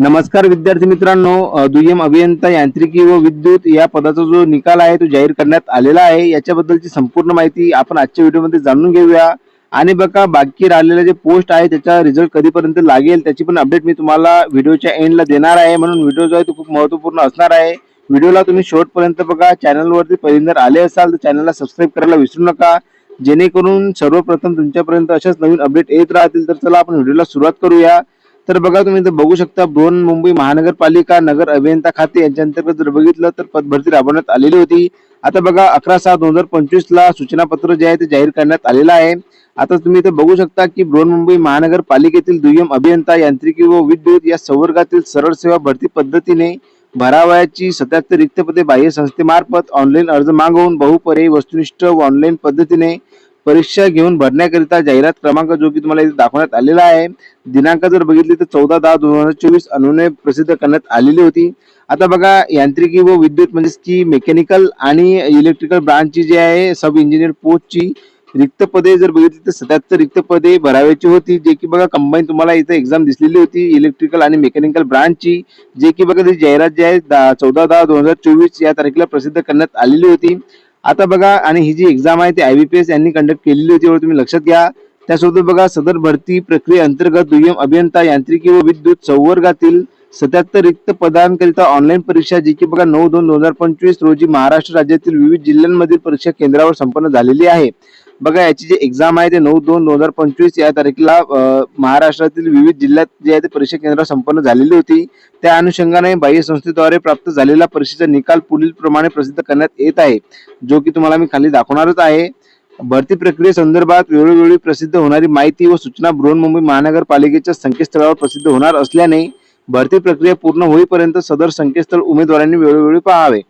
नमस्कार विद्यार्थी मित्रांनो दुय्यम अभियंता यांत्रिकी व विद्युत या पदाचा जो निकाल आहे तो जाहीर करण्यात आलेला आहे. याच्याबद्दलची संपूर्ण माहिती आपण आजच्या व्हिडिओमध्ये जाणून घेऊया. आणि बघा बाकी राहिलेले जे पोस्ट आहे त्याचा रिझल्ट कधीपर्यंत लागेल त्याची पण अपडेट मी तुम्हाला व्हिडिओच्या एंडला देणार आहे. म्हणून व्हिडिओ जो आहे तो खूप महत्त्वपूर्ण असणार आहे. व्हिडिओला तुम्ही शेवटपर्यंत बघा. चॅनलवरती पहिल्यांदा आले असाल तर चॅनलला सबस्क्राईब करायला विसरू नका. जेणेकरून सर्वप्रथम तुमच्यापर्यंत अशाच नवीन अपडेट येत राहतील. तर चला आपण व्हिडिओला सुरुवात करूया. तर बघा तुम्ही इथं बघू शकता बृहन्मुंबई महानगरपालिका नगर अभियंता खाते यांच्या अंतर्गत जर बघितलं तर पदभरती राबवण्यात आलेली होती. आता बघा अकरा सहा दोन हजार पंचवीस ला सूचना पत्र जे आहे ते जाहीर करण्यात आलेलं आहे. आता तुम्ही इथं बघू शकता की बृहन्मुंबई महानगरपालिकेतील दुय्यम अभियंता यांत्रिकी व विद्युत या संवर्गातील सरळ सेवा भरती पद्धतीने भरावयाची सत्याहत्तर रिक्त पदे बाह्य संस्थेमार्फत ऑनलाईन अर्ज मागवून बहुपर्यायी वस्तुनिष्ठ व ऑनलाईन पद्धतीने परीक्षा घेऊन भरण्याकरिता जाहिरात क्रमांक जो की तुम्हाला इथे दाखवण्यात आलेला आहे. दिनांक जर बघितली तर चौदा दहा दोन हजार चोवीस अनुने प्रसिद्ध करण्यात आलेली होती. आता बघा यांत्रिकी व विद्युत म्हणजेच की मेकॅनिकल आणि इलेक्ट्रिकल ब्रांचची जी आहे सब इंजिनियर पोस्टची रिक्त पदे जर बघितली तर सत्याहत्तर रिक्त पदे भरावायची होती. जे की बघा कंबाईन तुम्हाला इथे एक्झाम दिसलेली होती. इलेक्ट्रिकल आणि मेकॅनिकल ब्रांचची जे की बघा ती जाहिरात जी आहे चौदा दहा दोन हजार चोवीस या तारखेला प्रसिद्ध करण्यात आलेली होती. आता बघा आणि ही जी एक्झाम आहे ती आय वी पी एस यांनी कंडक्ट केलेली होती एवढं तुम्ही लक्षात घ्या. त्यासोबत बघा सदर भरती प्रक्रिये अंतर्गत दुय्यम अभियंता यांत्रिकी व विद्युत संवर्गातील सत्याहत्तर रिक्त पदांकरिता ऑनलाईन परीक्षा जी की बघा नऊ दोन दोन हजार पंचवीस रोजी महाराष्ट्र राज्यातील विविध जिल्ह्यांमधील परीक्षा केंद्रावर संपन्न झालेली आहे. बघा याची जी एक्झाम आहे ते नऊ दोन दोन हजार पंचवीस या तारखेला महाराष्ट्रातील विविध जिल्ह्यात जे आहे ते परीक्षा केंद्र संपन्न झालेली होती. त्या अनुषंगाने बाह्य संस्थेद्वारे प्राप्त झालेला परीक्षेचा निकाल पुढील प्रमाणे प्रसिद्ध करण्यात येत आहे जो की तुम्हाला मी खाली दाखवणारच आहे. भरती प्रक्रियेसंदर्भात वेळोवेळी प्रसिद्ध होणारी माहिती व सूचना बृहन्मुंबई महानगरपालिकेच्या संकेतस्थळावर प्रसिद्ध होणार असल्याने भरती प्रक्रिया पूर्ण होईपर्यंत सदर संकेतस्थळ उमेदवारांनी वेळोवेळी पाहावे.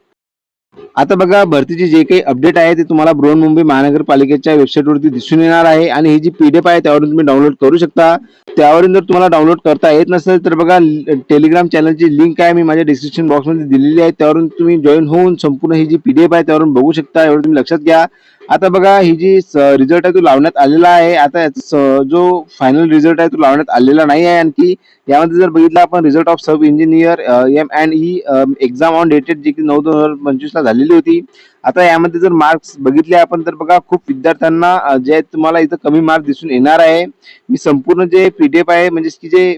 आता बघा भरतीची जे काही अपडेट आहे ते तुम्हाला बृहन्मुंबई महानगरपालिकेच्या वेबसाईटवरती दिसून येणार आहे आणि ही जी पी डी एफ आहे त्यावरून तुम्ही डाउनलोड करू शकता. त्यावरून जर तुम्हाला डाउनलोड करता येत नसेल तर बघा टेलिग्राम चॅनलची लिंक आहे मी माझ्या डिस्क्रिप्शन बॉक्समध्ये दिलेली आहे. त्यावरून तुम्ही जॉईन होऊन संपूर्ण ही जी पीडीएफ आहे त्यावरून बघू शकता. एवढं तुम्ही लक्षात घ्या. आता बघा ही जी रिझल्ट आहे तो लावण्यात आलेला आहे. आता स- जो फायनल रिझल्ट आहे तो लावण्यात आलेला नाही आहे. आणखी यामध्ये जर बघितलं आपण result of sub engineer M and E exam on dated जी की नऊ दोन हजार पंचवीस ला झालेली होती. आता यामध्ये जर मार्क्स बघितले आपण तर बघा खूप विद्यार्थ्यांना जे आहेत तुम्हाला इथं कमी मार्क दिसून येणार आहे. मी संपूर्ण जे पीडीएफ आहे म्हणजे की जे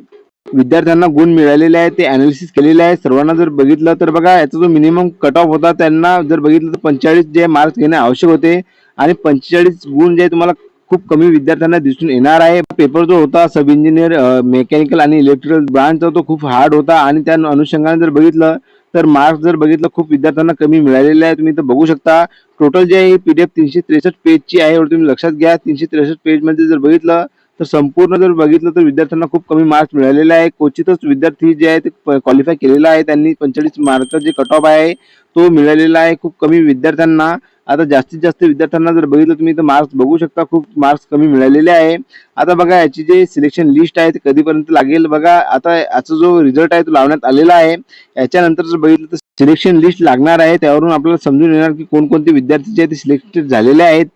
विद्यार्थ्यांना गुण मिळालेले आहे ते अनालिसिस केलेले आहे सर्वांना जर बघितलं तर बघा याचा जो मिनिमम कट ऑफ होता त्यांना जर बघितलं तर पंचेचाळीस जे मार्क्स घेणे आवश्यक होते आणि पंचेचाळीस गुण जे आहे तुम्हाला खूप कमी विद्यार्थ्यांना दिसून येणार आहे. पेपर जो होता सब इंजिनियर मेकॅनिकल आणि इलेक्ट्रिकल ब्रांचचा तो खूप हार्ड होता आणि त्या अनुषंगाने जर बघितलं तर मार्क्स जर बघितलं खूप विद्यार्थ्यांना कमी मिळालेले आहे तुम्ही इथं बघू शकता टोटल जे आहे पीडीएफ तीनशे त्रेसष्ट पेजची आहे. तुम्ही लक्षात घ्या तीनशे त्रेसष्ट पेजमध्ये जर बघितलं तर संपूर्ण जर बघितलं तर विद्यार्थ्यांना खूप कमी मार्क्स मिळालेले आहे क्वचितच विद्यार्थी जे आहे ते क्वालिफाय केलेला आहे. त्यांनी पंचेचाळीस मार्क जे कट ऑफ आहे तो मिळालेला आहे खूप कमी विद्यार्थ्यांना. आता जास्तीत जास्त विद्यार्थ्यांना जर बघितलं तुम्ही तर मार्क्स बघू शकता. खूप मार्क्स कमी मिळालेले आहे. आता बघा याची जे सिलेक्शन लिस्ट आहे ते कधीपर्यंत लागेल? बघा आता याचा जो रिझल्ट आहे तो लावण्यात आलेला आहे. याच्यानंतर जर बघितलं तर सिलेक्शन लिस्ट लागणार आहे. त्यावरून आपल्याला समजून येणार की कोणकोणते विद्यार्थी जे आहेत ते सिलेक्टेड झालेले आहेत.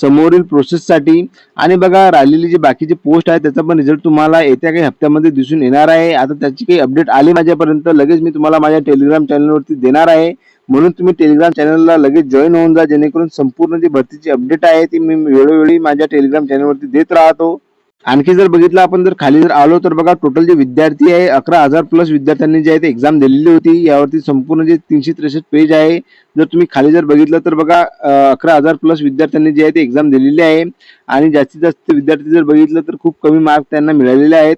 समोरील प्रोसेससाठी आणि बघा राहिलेली जी बाकीचे पोस्ट आहे त्याचा पण रिझल्ट तुम्हाला येत्या काही हप्त्यामध्ये दिसून येणार आहे. आता त्याची काही अपडेट आली माझ्यापर्यंत लगेच मी तुम्हाला माझ्या टेलिग्राम चॅनलवरती देणार आहे. म्हणून तुम्ही टेलिग्राम चॅनलला लगेच जॉईन होऊन जा जेणेकरून संपूर्ण जी भरतीची अपडेट आहे ती मी वेळोवेळी माझ्या टेलिग्राम चॅनलवरती देत राहतो. आणखी जर बघितलं आपण जर खाली जर आलो तर बघा टोटल जे विद्यार्थी आहे अकरा हजार प्लस विद्यार्थ्यांनी जे आहे ते एक्झाम दिलेली होती. यावरती संपूर्ण जे तीनशे त्रेसष्ट पेज आहे. जर तुम्ही खाली जर बघितलं तर बघा अकरा हजार प्लस विद्यार्थ्यांनी जे आहे ते एक्झाम दिलेली आहे. आणि जास्तीत जास्त विद्यार्थी जर बघितलं तर खूप कमी मार्क त्यांना मिळालेले आहेत.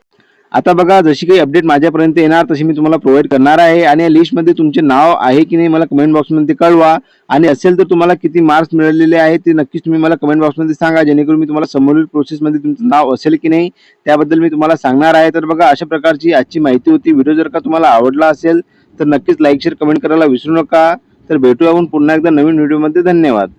आता बघा जशी काही अपडेट माझ्यापर्यंत येणार तशी मी तुम्हाला प्रोव्हाइड करणार आहे. आणि या लिस्टमध्ये तुमचे नाव आहे की नाही मला कमेंट बॉक्समध्ये कळवा. आणि असेल तर तुम्हाला किती मार्क्स मिळालेले आहेत ते नक्कीच तुम्ही मला कमेंट बॉक्समध्ये सांगा. जेणेकरून मी तुम्हाला समोरील प्रोसेसमध्ये तुमचं नाव असेल की नाही त्याबद्दल मी तुम्हाला सांगणार आहे. तर बघा अशा प्रकारची आजची माहिती होती. व्हिडिओ जर का तुम्हाला आवडला असेल तर नक्कीच लाईक शेअर कमेंट करायला विसरू नका. तर भेटूया आपण पुन्हा एकदा नवीन व्हिडिओमध्ये धन्यवाद.